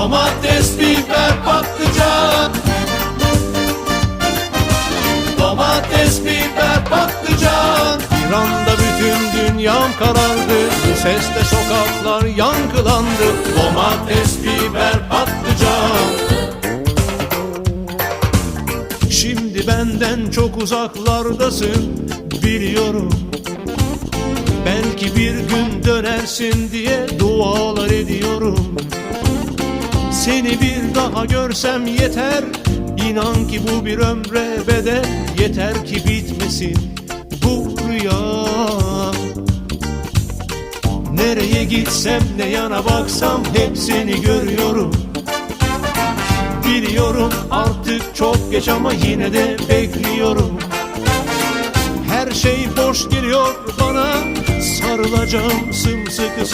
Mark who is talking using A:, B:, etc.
A: Domates, biber, patlıcan. Domates, biber, patlıcan. Bir anda bütün dünyam karardı. Sesle sokaklar yankılandı. Domates, biber, patlıcan. Şimdi benden çok uzaklardasın biliyorum. Belki bir gün dönersin diye dualar ediyorum Seni bir daha görsem yeter. İnan ki bu bir ömre bedel. Yeter ki bitmesin bu rüya. Nereye gitsem ne yana baksam hep seni görüyorum. Biliyorum artık çok geç ama yine de bekliyorum. Her şey boş geliyor bana. Sarılacağım sımsıkı sana